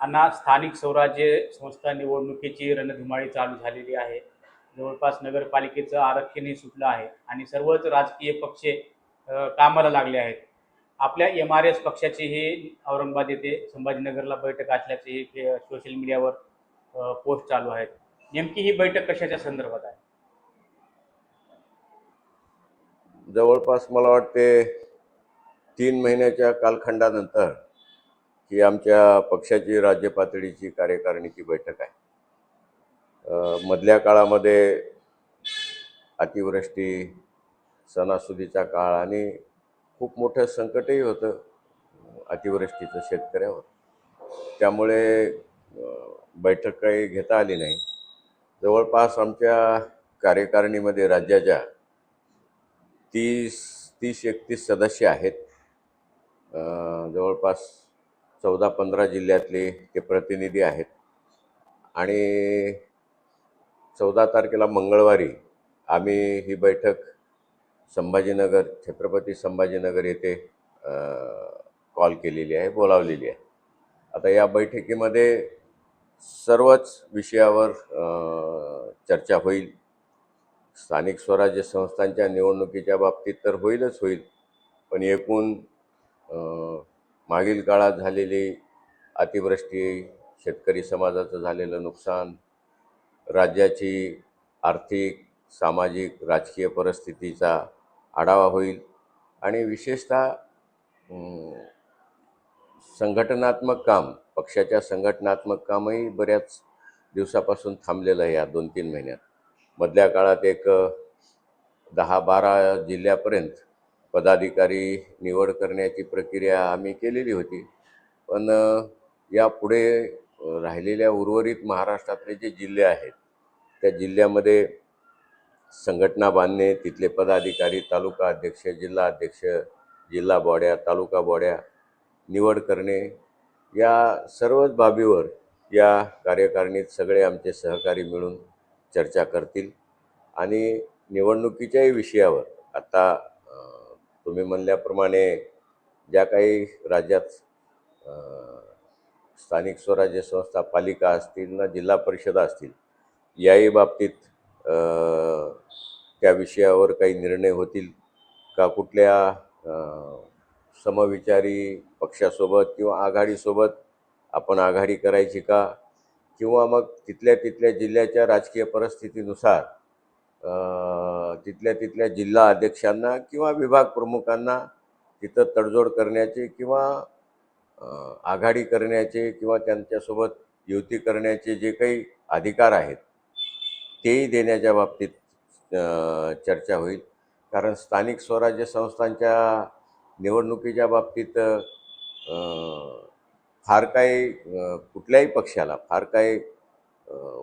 अण्णा स्थानिक स्वराज्य संस्था निवडणुकीची रणधुमाळी चालू झालेली आहे. जवळपास नगरपालिकेचं आरक्षणही सुटलं आहे आणि सर्वच राजकीय पक्ष कामाला लागले आहेत. आपल्या एम आर एस पक्षाचीही औरंगाबाद येथे संभाजीनगरला बैठक असल्याचे सोशल मीडियावर पोस्ट चालू आहेत. नेमकी ही बैठक कशाच्या संदर्भात आहे? जवळपास मला वाटते तीन महिन्याच्या कालखंडानंतर ही आमच्या पक्षाची राज्य पातळीची कार्यकारिणीची बैठक आहे. मधल्या काळामध्ये अतिवृष्टी सणासुदीचा काळ आणि खूप मोठं संकटही होतं. अतिवृष्टीचं शेतकऱ्यावर. त्यामुळे बैठक काही घेता आली नाही. जवळपास आमच्या कार्यकारिणीमध्ये राज्याच्या तीस तीस एकतीस सदस्य आहेत. जवळपास चौदा पंधरा जिल्ह्यातले ते प्रतिनिधी आहेत. आणि चौदा तारखेला मंगळवारी आम्ही ही बैठक संभाजीनगर छत्रपती संभाजीनगर येथे कॉल केलेली आहे बोलावलेली आहे. आता या बैठकीमध्ये सर्वच विषयावर चर्चा होईल. स्थानिक स्वराज्य संस्थांच्या निवडणुकीच्या बाबतीत तर होईलच होईल. पण एकूण मागील काळात झालेली अतिवृष्टी शेतकरी समाजाचं झालेलं नुकसान राज्याची आर्थिक सामाजिक राजकीय परिस्थितीचा आढावा होईल आणि विशेषतः संघटनात्मक काम पक्षाच्या संघटनात्मक कामही बऱ्याच दिवसापासून थांबलेलं आहे या दोन तीन महिन्यात. मधल्या काळात एक दहा बारा जिल्ह्यापर्यंत पदाधिकारी निवड करण्याची प्रक्रिया आम्ही केलेली होती. पण यापुढे राहिलेल्या उर्वरित महाराष्ट्रातले जे जिल्हे आहेत त्या जिल्ह्यामध्ये संघटना बांधणे तिथले पदाधिकारी तालुका अध्यक्ष जिल्हा अध्यक्ष जिल्हा बॉड्या तालुका बॉड्या निवड करणे या सर्वच बाबीवर या कार्यकारिणीत सगळे आमचे सहकारी मिळून चर्चा करतील. आणि निवडणुकीच्याही विषयावर आता तुम्ही म्हणल्याप्रमाणे ज्या काही राज्यात स्थानिक स्वराज्य संस्था पालिका असतील ना जिल्हा परिषदा असतील याही बाबतीत त्या विषयावर काही निर्णय होतील का? कुठल्या समविचारी पक्षासोबत किंवा आघाडीसोबत आपण आघाडी करायची का? किंवा मग तिथल्या तिथल्या जिल्ह्याच्या राजकीय परिस्थितीनुसार तिथल्या तिथल्या जिल्हा अध्यक्षांना किंवा विभाग प्रमुखांना तिथं तडजोड करण्याचे किंवा आघाडी करण्याचे किंवा त्यांच्यासोबत युती करण्याचे जे काही अधिकार आहेत तेही देण्याच्या बाबतीत चर्चा होईल. कारण स्थानिक स्वराज्य संस्थांच्या निवडणुकीच्या बाबतीत फार काही कुठल्याही पक्षाला फार काही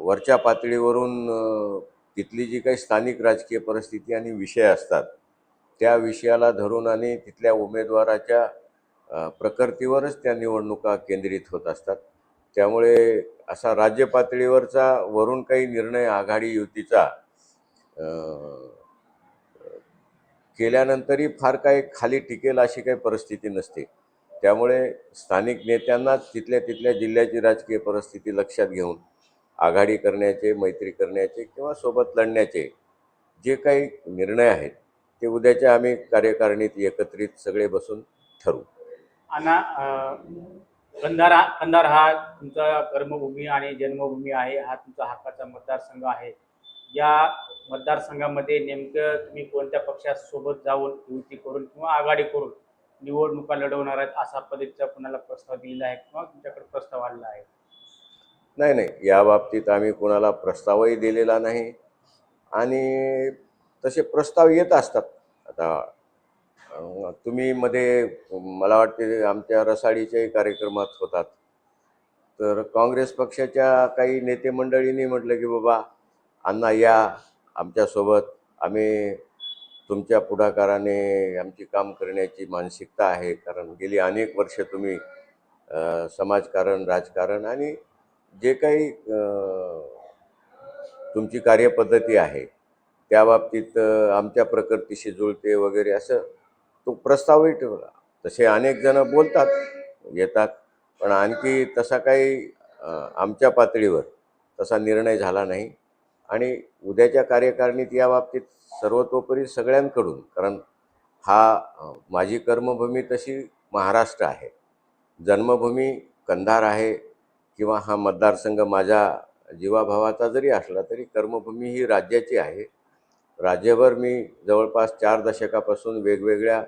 वरच्या पातळीवरून तिथली जी काही स्थानिक राजकीय परिस्थिती आणि विषय असतात त्या विषयाला धरून आणि तिथल्या उमेदवाराच्या प्रकृतीवरच त्या निवडणुका केंद्रित होत असतात. त्यामुळे असा राज्य पातळीवरचा वरून काही निर्णय आघाडी युतीचा केल्यानंतरही फार काही खाली टिकेल अशी काही परिस्थिती नसते. त्यामुळे स्थानिक नेत्यांनाच तिथल्या तिथल्या जिल्ह्याची राजकीय परिस्थिती लक्षात घेऊन आघाडी करण्याचे मैत्री करण्याचे किंवा सोबत लढण्याचे जे काही निर्णय आहेत ते उद्याच्या आम्ही कार्यकारिणीत एकत्रित सगळे बसून ठरवू. अण्णा अ, कंधार हा कंधार हा तुमचा कर्मभूमी आणि जन्मभूमी आहे हा तुमचा हक्काचा मतदारसंघ आहे. या मतदारसंघामध्ये नेमकं तुम्ही कोणत्या पक्षासोबत जाऊन युती करून किंवा आघाडी करून निवडणुका लढवणार आहेत असा पद्धतीचा कुणाला प्रस्ताव दिलेला आहे किंवा तुमच्याकडे प्रस्ताव आलेला आहे? नाही नाही. या बाबतीत आम्ही कोणाला प्रस्तावही दिलेला नाही. आणि तसे प्रस्ताव येत असतात. आता तुम्ही मध्ये मला वाटते आमच्या रसाडीच्याही कार्यक्रमात होतात. तर काँग्रेस पक्षाच्या काही नेते मंडळींनी म्हटलं की बाबा अण्णा या आमच्यासोबत आम्ही तुमच्या पुढाकाराने आमची काम करण्याची मानसिकता आहे. कारण गेली अनेक वर्ष तुम्ही समाजकारण राजकारण आणि जे काही तुमची कार्यपद्धती आहे त्या बाबतीत आमच्या प्रकृतीशी जुळते वगैरे असं तो प्रस्तावही ठेवला. तसे अनेक जण बोलतात येतात पण आणखी तसा काही आमच्या पातळीवर तसा निर्णय झाला नाही. आणि उद्याच्या कार्यकारणीत या बाबतीत सर्वतोपरी सगळ्यांकडून कारण हा माझी कर्मभूमी तशी महाराष्ट्र आहे. जन्मभूमी कंधार आहे किंवा हा मतदारसंघ माझ्या जीवाभावाचा जरी असला तरी कर्मभूमी ही राज्याची आहे. राज्यभर मी जवळपास चार दशकापासून वेगवेगळ्या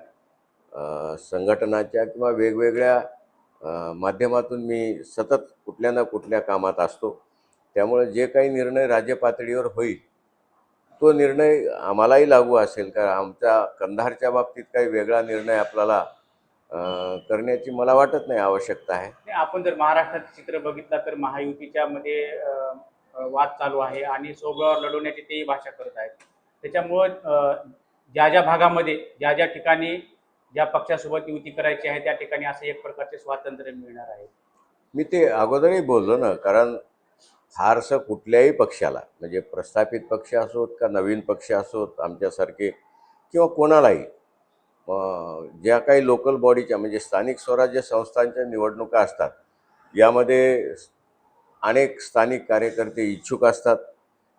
संघटनाच्या किंवा वेगवेगळ्या माध्यमातून मी सतत कुठल्या ना कुठल्या कामात असतो. त्यामुळे जे काही निर्णय राज्य पातळीवर होईल तो निर्णय आम्हालाही लागू असेल. कारण आमच्या कंधारच्या बाबतीत काही वेगळा निर्णय आपल्याला करण्याची मला वाटत नाही आवश्यकता आहे. आपण जर महाराष्ट्राचं चित्र बघितलं तर महायुतीच्या मध्ये वाद चालू आहे आणि सोबळावर लढवण्याची तेही भाषा करत आहेत. त्याच्यामुळं ज्या ज्या भागामध्ये ज्या ज्या ठिकाणी ज्या पक्षासोबत युती करायची आहे त्या ठिकाणी असं एक प्रकारचे स्वातंत्र्य मिळणार आहे. मी ते अगोदरही बोललो ना कारण फारसं कुठल्याही पक्षाला म्हणजे प्रस्थापित पक्ष असोत का नवीन पक्ष असोत आमच्यासारखे किंवा कोणालाही ज्या काही लोकल बॉडीच्या म्हणजे स्थानिक स्वराज्य संस्थांच्या निवडणुका असतात यामध्ये अनेक स्थानिक कार्यकर्ते इच्छुक असतात.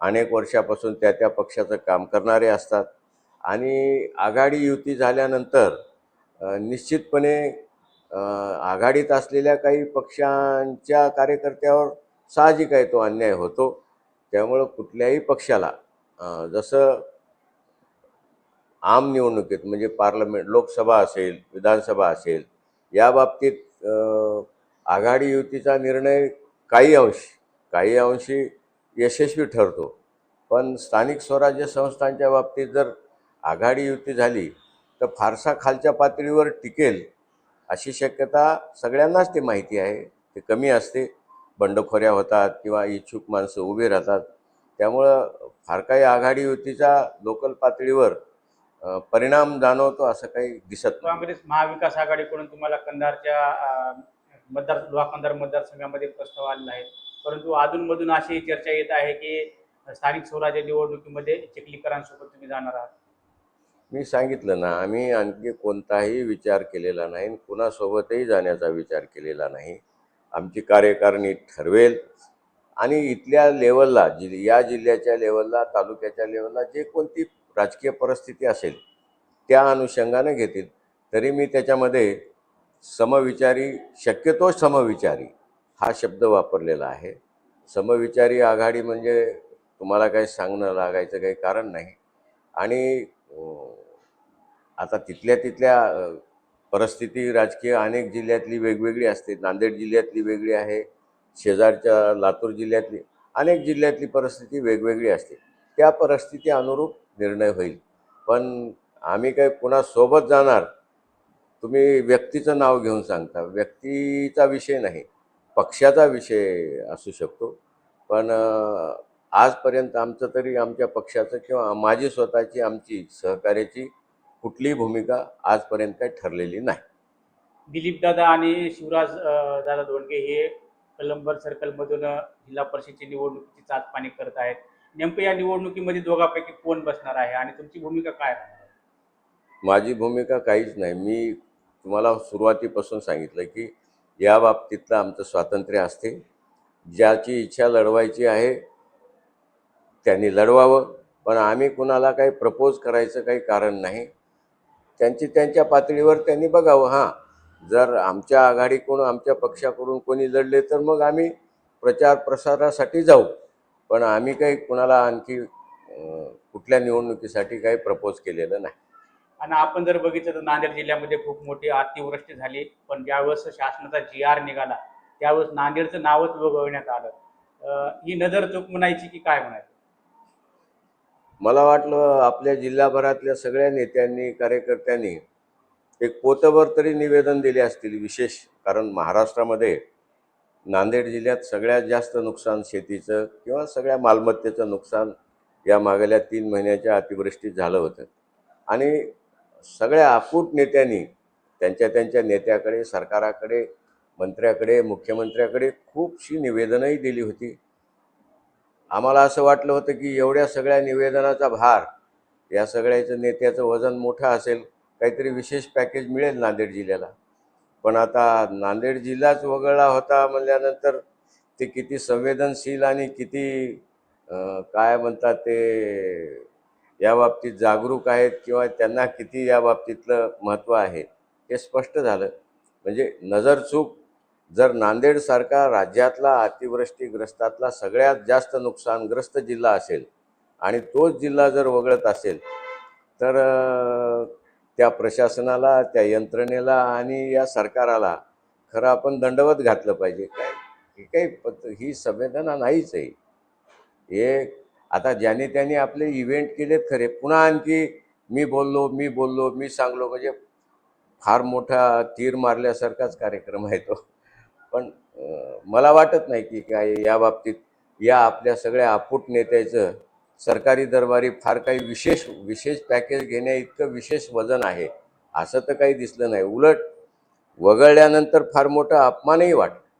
अनेक वर्षापासून त्या त्या पक्षाचं काम करणारे असतात. आणि आघाडी युती झाल्यानंतर निश्चितपणे आघाडीत असलेल्या काही पक्षांच्या कार्यकर्त्यावर साहजिक आहे तो अन्याय होतो. त्यामुळं कुठल्याही पक्षाला जसं आम निवडणुकीत म्हणजे पार्लमेंट लोकसभा असेल विधानसभा असेल या बाबतीत आघाडी युतीचा निर्णय काही अंश काही अंशी यशस्वी ठरतो. पण स्थानिक स्वराज्य संस्थांच्या बाबतीत जर आघाडी युती झाली तर फारसा खालच्या पातळीवर टिकेल अशी शक्यता सगळ्यांनाच ते माहिती आहे. ते कमी असते. बंडखोऱ्या होतात किंवा इच्छुक माणसं उभी राहतात. त्यामुळं फार काही आघाडी युतीचा लोकल पातळीवर परिणाम जाणवतो असं काही दिसत काँग्रेस महाविकास आघाडीकडून तुम्हाला कंधारच्या मतदार लोहा कंधार मतदारसंघामध्ये प्रस्ताव आलेला आहे. परंतु अधूनमधून अशी चर्चा येत आहे की स्थानिक स्वराज्य निवडणुकीमध्ये चिखलीकरांसोबत तुम्ही जाणार आहात. मी सांगितलं ना आम्ही आणखी कोणताही विचार केलेला नाही कुणासोबतही जाण्याचा विचार केलेला नाही. आमची कार्यकारिणी ठरवेल. आणि इथल्या लेवलला जि या जिल्ह्याच्या लेवलला तालुक्याच्या लेवलला जे कोणती राजकीय परिस्थिती असेल त्या अनुषंगाने घेतील. तरी मी त्याच्यामध्ये समविचारी शक्यतो समविचारी हा शब्द वापरलेला आहे. समविचारी आघाडी म्हणजे तुम्हाला काही सांगणं लागायचं काही कारण नाही. आणि आता तिथल्या तिथल्या परिस्थिती राजकीय अनेक जिल्ह्यातली वेगवेगळी असते. नांदेड जिल्ह्यातली वेगळी आहे. शेजारच्या लातूर जिल्ह्यातली अनेक जिल्ह्यातली परिस्थिती वेगवेगळी असते. त्या परिस्थिती अनुरूप निर्णय होईल. पण आम्ही काही कुणासोबत जाणार तुम्ही व्यक्तीचं नाव घेऊन सांगता. व्यक्तीचा विषय नाही पक्षाचा विषय असू शकतो. पण आजपर्यंत आमचं तरी आमच्या पक्षाचं किंवा माझी स्वतःची आमची सहकार्याची कुठलीही भूमिका आजपर्यंत काही ठरलेली नाही. दिलीप दादा आणि शिवराज दादा धोंडगे हे कलंबर सर्कलमधून जिल्हा परिषदेची निवडणुकीची चाचपाणी करत आहेत. नेमकं या निवडणुकीमध्ये दोघांपैकी कोण बसणार आहे आणि तुमची भूमिका काय राहणार माझी भूमिका काहीच नाही. मी तुम्हाला सुरुवातीपासून सांगितलं की या बाबतीतलं आमचं स्वातंत्र्य असते. ज्याची इच्छा लढवायची आहे त्यांनी लढवावं. पण आम्ही कुणाला काही प्रपोज करायचं काही कारण नाही. त्यांची त्यांच्या पातळीवर त्यांनी बघावं. हां जर आमच्या आघाडीकडून आमच्या पक्षाकडून कोणी लढले तर मग आम्ही प्रचार प्रसारासाठी जाऊ. पण आम्ही काही कुणाला आणखी कुठल्या निवडणुकीसाठी काही प्रपोज केलेलं नाही. आणि आपण जर बघितलं तर नांदेड जिल्ह्यामध्ये खूप मोठी अतिवृष्टी झाली पण ज्यावेळेस शासनाचा जी आर निघाला त्यावेळेस नांदेडचं नावच वगळण्यात आलं. ही नजर चूक म्हणायची की काय म्हणायचं? मला वाटलं आपल्या जिल्हाभरातल्या सगळ्या नेत्यांनी कार्यकर्त्यांनी एक पोतभर तरी निवेदन दिले असतील विशेष कारण महाराष्ट्रामध्ये नांदेड जिल्ह्यात सगळ्यात जास्त नुकसान शेतीचं किंवा सगळ्या मालमत्तेचं नुकसान या मागल्या तीन महिन्याच्या अतिवृष्टीत झालं होतं. आणि सगळ्या आकूट नेत्यांनी त्यांच्या त्यांच्या नेत्याकडे सरकाराकडे मंत्र्याकडे मुख्यमंत्र्याकडे खूपशी निवेदनंही दिली होती. आम्हाला असं वाटलं होतं की एवढ्या सगळ्या निवेदनाचा भार या सगळ्याचं नेत्याचं वजन मोठं असेल काहीतरी विशेष पॅकेज मिळेल नांदेड जिल्ह्याला. पण आता नांदेड जिल्हाच वगळला होता म्हणल्यानंतर ते किती संवेदनशील आणि किती काय म्हणतात ते या बाबतीत जागरूक आहेत किंवा त्यांना किती या बाबतीतलं महत्त्व आहे हे स्पष्ट झालं. म्हणजे नजरचूक जर नांदेडसारखा राज्यातला अतिवृष्टीग्रस्तातला सगळ्यात जास्त नुकसानग्रस्त जिल्हा असेल आणि तोच जिल्हा जर वगळत असेल तर त्या प्रशासनाला त्या यंत्रणेला आणि या सरकाराला खरं आपण दंडवत घातलं पाहिजे. काय? ही काही ही संवेदना नाहीच आहे. हे आता ज्याने त्याने आपले इव्हेंट केलेत खरे. पुन्हा आणखी मी बोललो मी बोललो मी सांगलो म्हणजे फार मोठा तीर मारल्यासारखाच कार्यक्रम आहे तो. पण मला वाटत नाही की काय या बाबतीत या आपल्या सगळ्या अपूट नेत्याचं सरकारी दरबारी फार काही विशेष विशेष पॅकेज घेण्या इतकं विशेष वजन आहे. असं तर काही दिसलं नाही. उलट वगळल्यानंतर फार मोठा अपमानही वाटतो.